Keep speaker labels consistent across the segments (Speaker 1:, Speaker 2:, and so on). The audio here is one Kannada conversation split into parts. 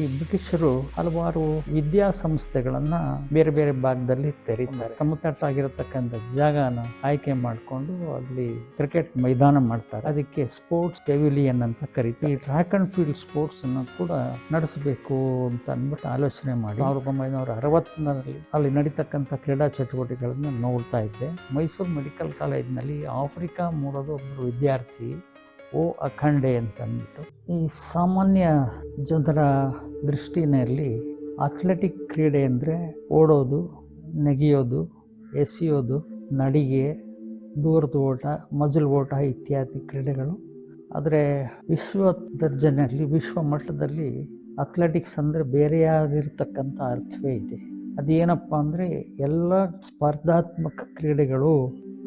Speaker 1: ಈ ಬ್ರಿಟಿಷರು ಹಲವಾರು ವಿದ್ಯಾ ಸಂಸ್ಥೆಗಳನ್ನು ಬೇರೆ ಬೇರೆ ಭಾಗದಲ್ಲಿ ತೆರೀತಾರೆ. ಸಮತಟ್ಟಾಗಿರತಕ್ಕಂಥ ಜಾಗನ ಆಯ್ಕೆ ಮಾಡಿಕೊಂಡು ಅಲ್ಲಿ ಕ್ರಿಕೆಟ್ ಮೈದಾನ ಮಾಡ್ತಾರೆ. ಅದಕ್ಕೆ ಸ್ಪೋರ್ಟ್ಸ್ ಪೆವಿಲಿಯನ್ ಅಂತ ಕರೀತಾರೆ. ಈ ಟ್ರ್ಯಾಕ್ ಅಂಡ್ ಫೀಲ್ಡ್ ಸ್ಪೋರ್ಟ್ಸ್ ಅನ್ನು ಕೂಡ ನಡೆಸಬೇಕು ಅಂತ ಅಂದ್ಬಿಟ್ಟು ಆಲೋಚನೆ ಮಾಡಿ ಸಾವಿರದ ಒಂಬೈನೂರ ಅರವತ್ತರಲ್ಲಿ ಅಲ್ಲಿ ನಡೀತಕ್ಕಂಥ ಕ್ರೀಡಾ ಚಟುವಟಿಕೆಗಳನ್ನ ನೋಡ್ತಾ ಇದ್ದೆ. ಮೈಸೂರು ಮೆಡಿಕಲ್ ಕಾಲೇಜಿನಲ್ಲಿ ಆಫ್ರಿಕಾ ಮೂಲದ ಒಬ್ಬರು ವಿದ್ಯಾರ್ಥಿ ಓ ಅಖಂಡೆ ಅಂತ ಅಂದ್ಬಿಟ್ಟು ಈ ಸಾಮಾನ್ಯ ಜನರ ದೃಷ್ಟಿನಲ್ಲಿ ಅಥ್ಲೆಟಿಕ್ ಕ್ರೀಡೆ ಅಂದರೆ ಓಡೋದು, ನೆಗೆಯೋದು, ಎಸೆಯೋದು, ನಡಿಗೆ, ದೂರದ ಓಟ, ಮಜಲು ಓಟ ಇತ್ಯಾದಿ ಕ್ರೀಡೆಗಳು. ಆದರೆ ವಿಶ್ವ ದರ್ಜೆಯಲ್ಲಿ, ವಿಶ್ವ ಮಟ್ಟದಲ್ಲಿ ಅಥ್ಲೆಟಿಕ್ಸ್ ಅಂದರೆ ಬೇರೆಯಾಗಿರ್ತಕ್ಕಂಥ ಅರ್ಥವೇ ಇದೆ. ಅದೇನಪ್ಪ ಅಂದರೆ ಎಲ್ಲ ಸ್ಪರ್ಧಾತ್ಮಕ ಕ್ರೀಡೆಗಳು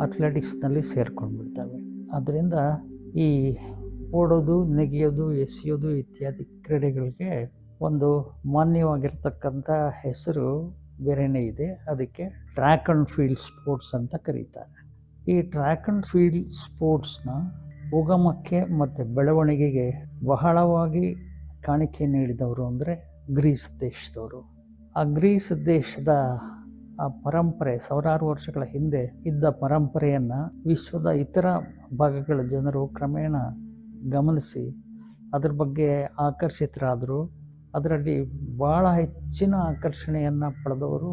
Speaker 1: ಅಥ್ಲೆಟಿಕ್ಸ್ನಲ್ಲಿ ಸೇರ್ಕೊಂಡ್ಬಿಡ್ತವೆ. ಅದರಿಂದ ಈ ಓಡೋದು, ನೆಗೆಯೋದು, ಎಸೆಯೋದು ಇತ್ಯಾದಿ ಕ್ರೀಡೆಗಳಿಗೆ ಒಂದು ಮಾನ್ಯವಾಗಿರ್ತಕ್ಕಂಥ ಹೆಸರು ಬೇರೆಯೇ ಇದೆ. ಅದಕ್ಕೆ ಟ್ರ್ಯಾಕ್ ಆ್ಯಂಡ್ ಫೀಲ್ಡ್ ಸ್ಪೋರ್ಟ್ಸ್ ಅಂತ ಕರೀತಾರೆ. ಈ ಟ್ರ್ಯಾಕ್ ಆ್ಯಂಡ್ ಫೀಲ್ಡ್ ಸ್ಪೋರ್ಟ್ಸ್ನ ಉಗಮಕ್ಕೆ ಮತ್ತು ಬೆಳವಣಿಗೆಗೆ ಬಹಳವಾಗಿ ಕಾಣಿಕೆ ನೀಡಿದವರು ಅಂದರೆ ಗ್ರೀಸ್ ದೇಶದವರು. ಆ ಗ್ರೀಸ್ ದೇಶದ ಆ ಪರಂಪರೆ ಸಾವಿರಾರು ವರ್ಷಗಳ ಹಿಂದೆ ಇದ್ದ ಪರಂಪರೆಯನ್ನು ವಿಶ್ವದ ಇತರ ಭಾಗಗಳ ಜನರು ಕ್ರಮೇಣ ಗಮನಿಸಿ ಅದರ ಬಗ್ಗೆ ಆಕರ್ಷಿತರಾದರು. ಅದರಲ್ಲಿ ಭಾಳ ಹೆಚ್ಚಿನ ಆಕರ್ಷಣೆಯನ್ನು ಪಡೆದವರು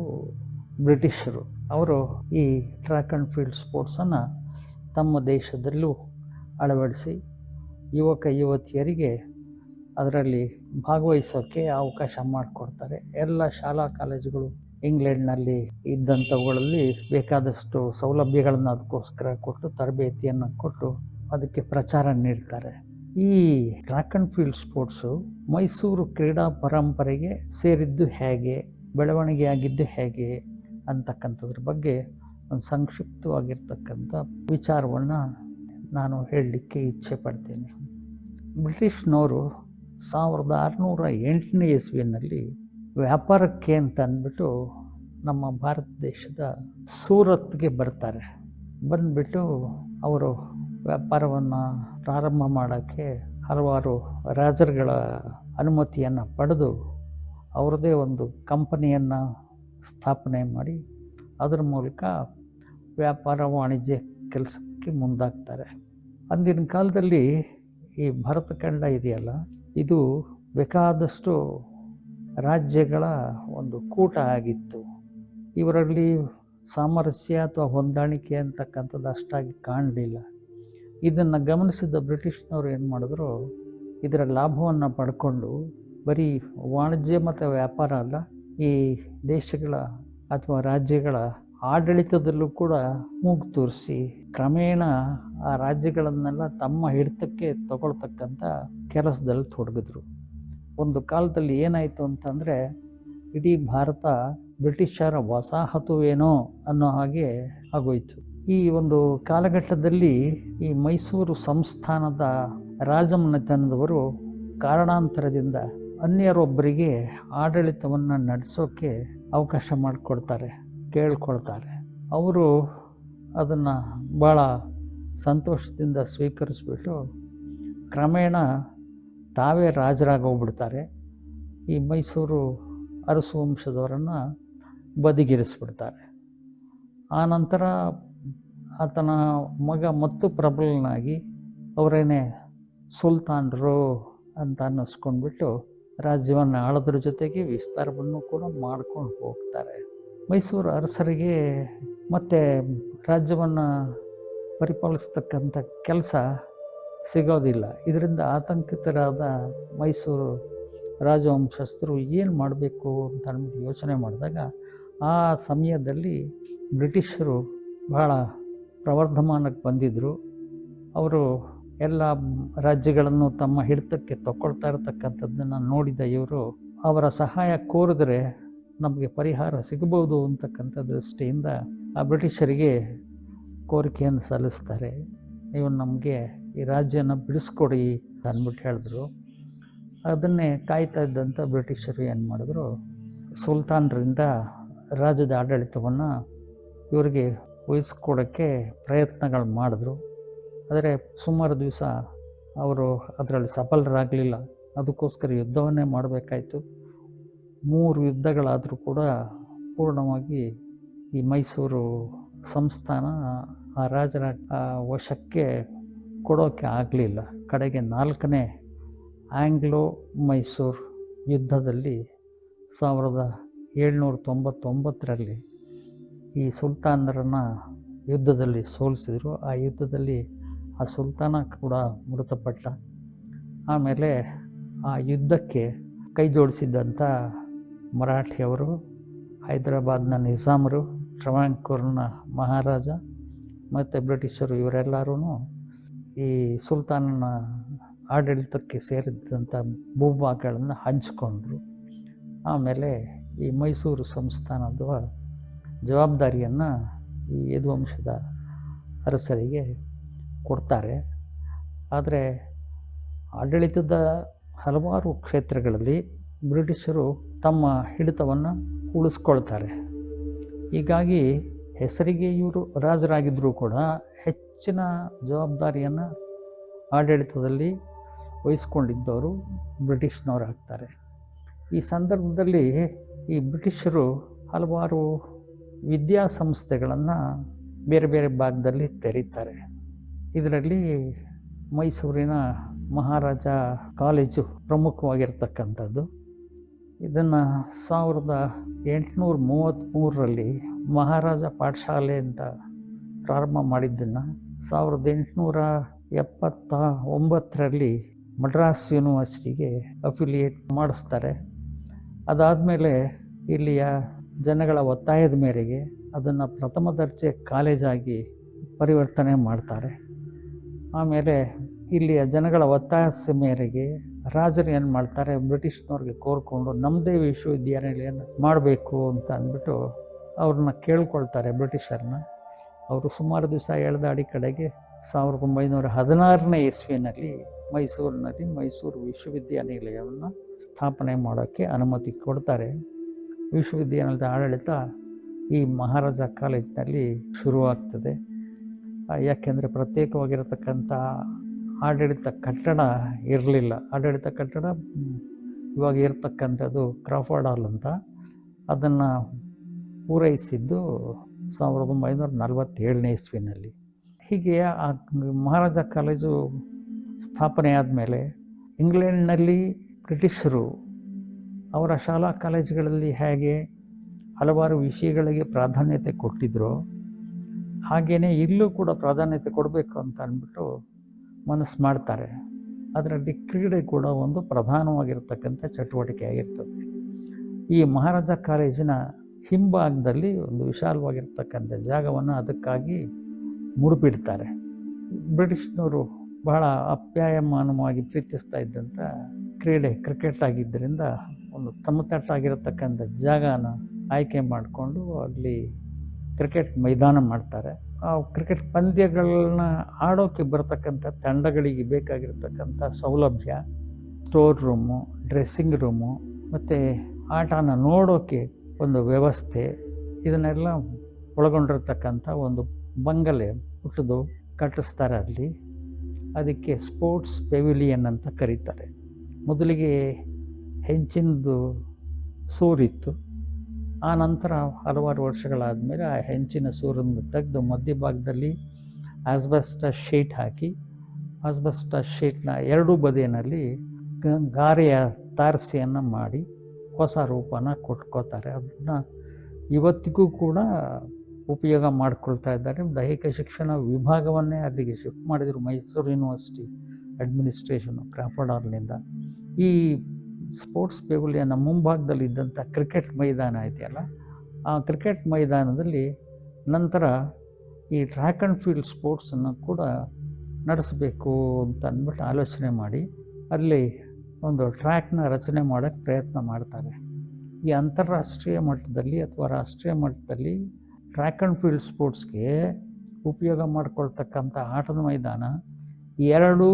Speaker 1: ಬ್ರಿಟಿಷರು. ಅವರು ಈ ಟ್ರ್ಯಾಕ್ ಆ್ಯಂಡ್ ಫೀಲ್ಡ್ ಸ್ಪೋರ್ಟ್ಸನ್ನು ತಮ್ಮ ದೇಶದಲ್ಲೂ ಅಳವಡಿಸಿ ಯುವಕ ಯುವತಿಯರಿಗೆ ಅದರಲ್ಲಿ ಭಾಗವಹಿಸೋಕ್ಕೆ ಅವಕಾಶ ಮಾಡಿಕೊಡ್ತಾರೆ. ಎಲ್ಲ ಶಾಲಾ ಕಾಲೇಜುಗಳು ಇಂಗ್ಲೆಂಡ್ನಲ್ಲಿ ಇದ್ದಂಥವುಗಳಲ್ಲಿ ಬೇಕಾದಷ್ಟು ಸೌಲಭ್ಯಗಳನ್ನು ಅದಕ್ಕೋಸ್ಕರ ಕೊಟ್ಟು ತರಬೇತಿಯನ್ನು ಕೊಟ್ಟು ಅದಕ್ಕೆ ಪ್ರಚಾರ ನೀಡ್ತಾರೆ. ಈ track and field sports Mysuru ಕ್ರೀಡಾ ಪರಂಪರೆಗೆ ಸೇರಿದ್ದು ಹೇಗೆ ಬೆಳವಣಿಗೆ ಆಗಿದ್ದು ಹೇಗೆ ಅಂತಕ್ಕಂಥದ್ರ ಬಗ್ಗೆ ಒಂದು ಸಂಕ್ಷಿಪ್ತವಾಗಿರ್ತಕ್ಕಂಥ ವಿಚಾರವನ್ನು ನಾನು ಹೇಳಲಿಕ್ಕೆ ಇಚ್ಛೆ ಪಡ್ತೇನೆ. ಬ್ರಿಟಿಷ್ನವರು ಸಾವಿರದ ಆರುನೂರ ಎಂಟನೇ ಇಸ್ವಿನಲ್ಲಿ ವ್ಯಾಪಾರಕ್ಕೆ ಅಂತ ಅಂದ್ಬಿಟ್ಟು ನಮ್ಮ ಭಾರತ ದೇಶದ ಸೂರತ್ಗೆ ಬರ್ತಾರೆ. ಬಂದುಬಿಟ್ಟು ಅವರು ವ್ಯಾಪಾರವನ್ನು ಪ್ರಾರಂಭ ಮಾಡೋಕ್ಕೆ ಹಲವಾರು ರಾಜರುಗಳ ಅನುಮತಿಯನ್ನು ಪಡೆದು ಅವರದೇ ಒಂದು ಕಂಪನಿಯನ್ನು ಸ್ಥಾಪನೆ ಮಾಡಿ ಅದರ ಮೂಲಕ ವ್ಯಾಪಾರ ವಾಣಿಜ್ಯ ಕೆಲಸಕ್ಕೆ ಮುಂದಾಗ್ತಾರೆ. ಅಂದಿನ ಕಾಲದಲ್ಲಿ ಈ ಭರತ ಖಂಡ ಇದೆಯಲ್ಲ, ಇದು ಬೇಕಾದಷ್ಟು ರಾಜ್ಯಗಳ ಒಂದು ಕೂಟ ಆಗಿತ್ತು. ಇವರಲ್ಲಿ ಸಾಮರಸ್ಯ ಅಥವಾ ಹೊಂದಾಣಿಕೆ ಅಂತಕ್ಕಂಥದ್ದು ಅಷ್ಟಾಗಿ ಕಾಣಲಿಲ್ಲ. ಇದನ್ನು ಗಮನಿಸಿದ ಬ್ರಿಟಿಷ್ನವರು ಏನು ಮಾಡಿದ್ರು, ಇದರ ಲಾಭವನ್ನು ಪಡ್ಕೊಂಡು ಬರೀ ವಾಣಿಜ್ಯ ಮತ್ತು ವ್ಯಾಪಾರ ಅಲ್ಲ, ಈ ದೇಶಗಳ ಅಥವಾ ರಾಜ್ಯಗಳ ಆಡಳಿತದಲ್ಲೂ ಕೂಡ ಮೂಗು ತೋರಿಸಿ ಕ್ರಮೇಣ ಆ ರಾಜ್ಯಗಳನ್ನೆಲ್ಲ ತಮ್ಮ ಹಿಡಿತಕ್ಕೆ ತಗೊಳ್ತಕ್ಕಂಥ ಕೆಲಸದಲ್ಲಿ ತೊಡಗಿದ್ರು. ಒಂದು ಕಾಲದಲ್ಲಿ ಏನಾಯಿತು ಅಂತಂದರೆ, ಇಡೀ ಭಾರತ ಬ್ರಿಟಿಷರ ವಸಾಹತುವೇನೋ ಅನ್ನೋ ಹಾಗೆ ಆಗೋಯಿತು. ಈ ಒಂದು ಕಾಲಘಟ್ಟದಲ್ಲಿ ಈ ಮೈಸೂರು ಸಂಸ್ಥಾನದ ರಾಜಮನೆತನದವರು ಕಾರಣಾಂತರದಿಂದ ಅನ್ಯರೊಬ್ಬರಿಗೆ ಆಡಳಿತವನ್ನು ನಡೆಸೋಕ್ಕೆ ಅವಕಾಶ ಮಾಡಿಕೊಡ್ತಾರೆ, ಕೇಳ್ಕೊಳ್ತಾರೆ. ಅವರು ಅದನ್ನು ಭಾಳ ಸಂತೋಷದಿಂದ ಸ್ವೀಕರಿಸ್ಬಿಟ್ಟು ಕ್ರಮೇಣ ತಾವೇ ರಾಜರಾಗೋಗ್ಬಿಡ್ತಾರೆ. ಈ ಮೈಸೂರು ಅರಸು ವಂಶದವರನ್ನು ಬದಿಗಿರಿಸ್ಬಿಡ್ತಾರೆ. ಆನಂತರ ಆತನ ಮಗ ಮತ್ತು ಪ್ರಬಲನಾಗಿ ಅವರೇನೆ ಸುಲ್ತಾನರು ಅಂತ ಅನ್ನಿಸ್ಕೊಂಡ್ಬಿಟ್ಟು ರಾಜ್ಯವನ್ನು ಆಳೋದ್ರ ಜೊತೆಗೆ ವಿಸ್ತಾರವನ್ನು ಕೂಡ ಮಾಡ್ಕೊಂಡು ಹೋಗ್ತಾರೆ. ಮೈಸೂರು ಅರಸರಿಗೆ ಮತ್ತು ರಾಜ್ಯವನ್ನು ಪರಿಪಾಲಿಸ್ತಕ್ಕಂಥ ಕೆಲಸ ಸಿಗೋದಿಲ್ಲ. ಇದರಿಂದ ಆತಂಕಿತರಾದ ಮೈಸೂರು ರಾಜವಂಶಸ್ಥರು ಏನು ಮಾಡಬೇಕು ಅಂತ ಅಂದ್ಬಿಟ್ಟು ಯೋಚನೆ ಮಾಡಿದಾಗ ಆ ಸಮಯದಲ್ಲಿ ಬ್ರಿಟಿಷರು ಬಹಳ ಪ್ರವರ್ಧಮಾನಕ್ಕೆ ಬಂದಿದ್ದರು ಅವರು ಎಲ್ಲ ರಾಜ್ಯಗಳನ್ನು ತಮ್ಮ ಹಿಡಿತಕ್ಕೆ ತಗೊಳ್ತಾ ಇರತಕ್ಕಂಥದ್ದನ್ನು ನೋಡಿದ ಇವರು, ಅವರ ಸಹಾಯ ಕೋರಿದ್ರೆ ನಮಗೆ ಪರಿಹಾರ ಸಿಗಬಹುದು ಅಂತಕ್ಕಂಥ ದೃಷ್ಟಿಯಿಂದ ಆ ಬ್ರಿಟಿಷರಿಗೆ ಕೋರಿಕೆಯನ್ನು ಸಲ್ಲಿಸ್ತಾರೆ. ನೀವು ನಮಗೆ ಈ ರಾಜ್ಯನ ಬಿಡಿಸ್ಕೊಡಿ ಅಂದ್ಬಿಟ್ಟು ಹೇಳಿದ್ರು. ಅದನ್ನೇ ಕಾಯ್ತಾ ಇದ್ದಂಥ ಬ್ರಿಟಿಷರು ಏನು ಮಾಡಿದ್ರು? ಸುಲ್ತಾನರಿಂದ ರಾಜ್ಯದ ಆಡಳಿತವನ್ನು ಇವರಿಗೆ ವಹಿಸ್ಕೊಡೋಕ್ಕೆ ಪ್ರಯತ್ನಗಳು ಮಾಡಿದ್ರು. ಆದರೆ ಸುಮಾರು ದಿವಸ ಅವರು ಅದರಲ್ಲಿ ಸಫಲರಾಗಲಿಲ್ಲ. ಅದಕ್ಕೋಸ್ಕರ ಯುದ್ಧವನ್ನೇ ಮಾಡಬೇಕಾಯಿತು. ಮೂರು ಯುದ್ಧಗಳಾದರೂ ಕೂಡ ಪೂರ್ಣವಾಗಿ ಈ ಮೈಸೂರು ಸಂಸ್ಥಾನ ಆ ರಾಜರ ಆ ವಶಕ್ಕೆ ಕೊಡೋಕ್ಕೆ ಆಗಲಿಲ್ಲ. ಕಡೆಗೆ ನಾಲ್ಕನೇ ಆಂಗ್ಲೋ ಮೈಸೂರು ಯುದ್ಧದಲ್ಲಿ ಸಾವಿರದ ಏಳ್ನೂರ ತೊಂಬತ್ತೊಂಬತ್ತರಲ್ಲಿ ಈ ಸುಲ್ತಾನರನ್ನು ಯುದ್ಧದಲ್ಲಿ ಸೋಲಿಸಿದರು. ಆ ಯುದ್ಧದಲ್ಲಿ ಆ ಸುಲ್ತಾನ ಕೂಡ ಮೃತಪಟ್ಟ. ಆಮೇಲೆ ಆ ಯುದ್ಧಕ್ಕೆ ಕೈ ಜೋಡಿಸಿದ್ದಂಥ ಮರಾಠಿಯವರು, ಹೈದರಾಬಾದ್ನ ನಿಜಾಮರು ಟ್ರವಾಂಕೂರ್ನ ಮಹಾರಾಜ ಮತ್ತು ಬ್ರಿಟಿಷರು ಇವರೆಲ್ಲರೂ ಈ ಸುಲ್ತಾನನ ಆಡಳಿತಕ್ಕೆ ಸೇರಿದಂಥ ಭೂಭಾಗಗಳನ್ನು ಹಂಚಿಕೊಂಡ್ರು. ಆಮೇಲೆ ಈ ಮೈಸೂರು ಸಂಸ್ಥಾನದ ಜವಾಬ್ದಾರಿಯನ್ನು ಈ ಯದುವಂಶದ ಅರಸರಿಗೆ ಕೊಡ್ತಾರೆ. ಆದರೆ ಆಡಳಿತದ ಹಲವಾರು ಕ್ಷೇತ್ರಗಳಲ್ಲಿ ಬ್ರಿಟಿಷರು ತಮ್ಮ ಹಿಡಿತವನ್ನು ಉಳಿಸ್ಕೊಳ್ತಾರೆ. ಹೀಗಾಗಿ ಹೆಸರಿಗೆ ಇವರು ರಾಜರಾಗಿದ್ದರೂ ಕೂಡ ಹೆಚ್ಚಿನ ಜವಾಬ್ದಾರಿಯನ್ನು ಆಡಳಿತದಲ್ಲಿ ವಹಿಸ್ಕೊಂಡಿದ್ದವರು ಬ್ರಿಟಿಷ್ನವರಾಗ್ತಾರೆ ಈ ಸಂದರ್ಭದಲ್ಲಿ ಈ ಬ್ರಿಟಿಷರು ಹಲವಾರು ವಿದ್ಯಾಸಂಸ್ಥೆಗಳನ್ನು ಬೇರೆ ಬೇರೆ ಭಾಗದಲ್ಲಿ ತೆರೀತಾರೆ. ಇದರಲ್ಲಿ ಮೈಸೂರಿನ ಮಹಾರಾಜ ಕಾಲೇಜು ಪ್ರಮುಖವಾಗಿರ್ತಕ್ಕಂಥದ್ದು. ಇದನ್ನು ಸಾವಿರದ ಎಂಟುನೂರ ಮೂವತ್ತ್ಮೂರರಲ್ಲಿ ಮಹಾರಾಜ ಪಾಠಶಾಲೆ ಅಂತ ಪ್ರಾರಂಭ ಮಾಡಿದ್ದನ್ನು ಸಾವಿರದ ಎಂಟುನೂರ ಎಪ್ಪತ್ತ ಒಂಬತ್ತರಲ್ಲಿ ಮಡ್ರಾಸ್ ಯೂನಿವರ್ಸಿಟಿಗೆ ಅಫಿಲಿಯೇಟ್ ಮಾಡಿಸ್ತಾರೆ. ಅದಾದಮೇಲೆ ಇಲ್ಲಿಯ ಜನಗಳ ಒತ್ತಾಯದ ಮೇರೆಗೆ ಅದನ್ನು ಪ್ರಥಮ ದರ್ಜೆ ಕಾಲೇಜಾಗಿ ಪರಿವರ್ತನೆ ಮಾಡ್ತಾರೆ. ಆಮೇಲೆ ಇಲ್ಲಿಯ ಜನಗಳ ಒತ್ತಾಯದ ಮೇರೆಗೆ ರಾಜರು ಏನು ಮಾಡ್ತಾರೆ, ಬ್ರಿಟಿಷ್ನವ್ರಿಗೆ ಕೋರ್ಕೊಂಡು ನಮ್ಮದೇ ವಿಶ್ವವಿದ್ಯಾನಿಲಯನ ಮಾಡಬೇಕು ಅಂತ ಅಂದ್ಬಿಟ್ಟು ಅವ್ರನ್ನ ಕೇಳ್ಕೊಳ್ತಾರೆ ಬ್ರಿಟಿಷರನ್ನ ಅವರು ಸುಮಾರು ದಿವಸ ಎಳೆದಾಡಿ ಕಡೆಗೆ ಸಾವಿರದ ಒಂಬೈನೂರ ಹದಿನಾರನೇ ಇಸ್ವಿನಲ್ಲಿ ಮೈಸೂರಿನಲ್ಲಿ ಮೈಸೂರು ವಿಶ್ವವಿದ್ಯಾನಿಲಯವನ್ನು ಸ್ಥಾಪನೆ ಮಾಡೋಕ್ಕೆ ಅನುಮತಿ ಕೊಡ್ತಾರೆ. ವಿಶ್ವವಿದ್ಯಾನಿಲಯದ ಆಡಳಿತ ಈ ಮಹಾರಾಜ ಕಾಲೇಜಿನಲ್ಲಿ ಶುರುವಾಗ್ತದೆ. ಯಾಕೆಂದರೆ ಪ್ರತ್ಯೇಕವಾಗಿರತಕ್ಕಂಥ ಆಡಳಿತ ಕಟ್ಟಡ ಇರಲಿಲ್ಲ. ಆಡಳಿತ ಕಟ್ಟಡ, ಇವಾಗ ಇರತಕ್ಕಂಥದ್ದು ಕ್ರಾಫರ್ಡ್ ಹಾಲ್ ಅಂತ. ಅದನ್ನು ಪೂರೈಸಿದ್ದು ಸಾವಿರದ ಒಂಬೈನೂರ ನಲವತ್ತೇಳನೇ ಇಸ್ವಿನಲ್ಲಿ. ಹೀಗೆ ಆ ಮಹಾರಾಜ ಕಾಲೇಜು ಸ್ಥಾಪನೆ ಆದಮೇಲೆ ಇಂಗ್ಲೆಂಡ್ನಲ್ಲಿ ಬ್ರಿಟಿಷರು ಅವರ ಶಾಲಾ ಕಾಲೇಜುಗಳಲ್ಲಿ ಹೇಗೆ ಹಲವಾರು ವಿಷಯಗಳಿಗೆ ಪ್ರಾಧಾನ್ಯತೆ ಕೊಟ್ಟಿದ್ದರು ಹಾಗೆಯೇ ಇಲ್ಲೂ ಕೂಡ ಪ್ರಾಧಾನ್ಯತೆ ಕೊಡಬೇಕು ಅಂತ ಅಂದ್ಬಿಟ್ಟು ಮನಸ್ಸು ಮಾಡ್ತಾರೆ. ಅದರಲ್ಲಿ ಕ್ರೀಡೆ ಕೂಡ ಒಂದು ಪ್ರಧಾನವಾಗಿರ್ತಕ್ಕಂಥ ಚಟುವಟಿಕೆ ಆಗಿರ್ತದೆ. ಈ ಮಹಾರಾಜ ಕಾಲೇಜಿನ ಹಿಂಭಾಗದಲ್ಲಿ ಒಂದು ವಿಶಾಲವಾಗಿರ್ತಕ್ಕಂಥ ಜಾಗವನ್ನು ಅದಕ್ಕಾಗಿ ಮುಡುಪಿಡ್ತಾರೆ. ಬ್ರಿಟಿಷ್ನವರು ಬಹಳ ಅಪ್ಯಾಯಮಾನವಾಗಿ ಪ್ರೀತಿಸ್ತಾ ಇದ್ದಂಥ ಕ್ರೀಡೆ ಕ್ರಿಕೆಟ್ ಆಗಿದ್ದರಿಂದ ಒಂದು ಸಮತಟ್ಟಾಗಿರತಕ್ಕಂಥ ಜಾಗನ ಆಯ್ಕೆ ಮಾಡಿಕೊಂಡು ಅಲ್ಲಿ ಕ್ರಿಕೆಟ್ ಮೈದಾನ ಮಾಡ್ತಾರೆ. ಕ್ರಿಕೆಟ್ ಪಂದ್ಯಗಳನ್ನ ಆಡೋಕ್ಕೆ ಬರತಕ್ಕಂಥ ತಂಡಗಳಿಗೆ ಬೇಕಾಗಿರ್ತಕ್ಕಂಥ ಸೌಲಭ್ಯ ಸ್ಟೋರ್ ರೂಮು ಡ್ರೆಸ್ಸಿಂಗ್ ರೂಮು ಮತ್ತು ಆಟನ ನೋಡೋಕ್ಕೆ ಒಂದು ವ್ಯವಸ್ಥೆ, ಇದನ್ನೆಲ್ಲ ಒಳಗೊಂಡಿರ್ತಕ್ಕಂಥ ಒಂದು ಬಂಗಲೆ ಹುಟ್ಟಿದು ಕಟ್ಟಿಸ್ತಾರೆ ಅಲ್ಲಿ. ಅದಕ್ಕೆ ಸ್ಪೋರ್ಟ್ಸ್ ಪೆವಿಲಿಯನ್ ಅಂತ ಕರೀತಾರೆ. ಮೊದಲಿಗೆ ಹೆಂಚಿನದು ಸೂರಿತ್ತು. ಆ ನಂತರ ಹಲವಾರು ವರ್ಷಗಳಾದಮೇಲೆ ಆ ಹೆಂಚಿನ ಸೂರನ್ನು ತೆಗೆದು ಮಧ್ಯಭಾಗದಲ್ಲಿ ಆಸ್ಬಸ್ಟ ಶೀಟ್ ಹಾಕಿ ಆಸ್ಬಸ್ಟ ಶೀಟ್ನ ಎರಡೂ ಬದಿಯಲ್ಲಿ ಗಾರೆಯ ತಾರಸಿಯನ್ನು ಮಾಡಿ ಹೊಸ ರೂಪನ ಕೊಟ್ಕೋತಾರೆ. ಅದನ್ನು ಇವತ್ತಿಗೂ ಕೂಡ ಉಪಯೋಗ ಮಾಡ್ಕೊಳ್ತಾ ಇದ್ದಾರೆ. ದೈಹಿಕ ಶಿಕ್ಷಣ ವಿಭಾಗವನ್ನೇ ಅಲ್ಲಿಗೆ ಶಿಫ್ಟ್ ಮಾಡಿದರು ಮೈಸೂರು ಯೂನಿವರ್ಸಿಟಿ ಅಡ್ಮಿನಿಸ್ಟ್ರೇಷನು ಕ್ರಾಫರ್ಡ್ ಈ ಸ್ಪೋರ್ಟ್ಸ್ ಪೆವಿಲಿಯನ್ನ ಮುಂಭಾಗದಲ್ಲಿ ಇದ್ದಂಥ ಕ್ರಿಕೆಟ್ ಮೈದಾನ ಇದೆಯಲ್ಲ ಆ ಕ್ರಿಕೆಟ್ ಮೈದಾನದಲ್ಲಿ ನಂತರ ಈ ಟ್ರ್ಯಾಕ್ ಆ್ಯಂಡ್ ಫೀಲ್ಡ್ ಸ್ಪೋರ್ಟ್ಸನ್ನು ಕೂಡ ನಡೆಸಬೇಕು ಅಂತ ಅಂದ್ಬಿಟ್ಟು ಆಲೋಚನೆ ಮಾಡಿ, ಅಲ್ಲಿ ಒಂದು ಟ್ರ್ಯಾಕ್ನ ರಚನೆ ಮಾಡೋಕ್ಕೆ ಪ್ರಯತ್ನ ಮಾಡ್ತಾರೆ. ಈ ಅಂತಾರಾಷ್ಟ್ರೀಯ ಮಟ್ಟದಲ್ಲಿ ಅಥವಾ ರಾಷ್ಟ್ರೀಯ ಮಟ್ಟದಲ್ಲಿ ಟ್ರ್ಯಾಕ್ ಆ್ಯಂಡ್ ಫೀಲ್ಡ್ ಸ್ಪೋರ್ಟ್ಸ್ಗೆ ಉಪಯೋಗ ಮಾಡಿಕೊಳ್ತಕ್ಕಂಥ ಆಟದ ಮೈದಾನ ಎರಡು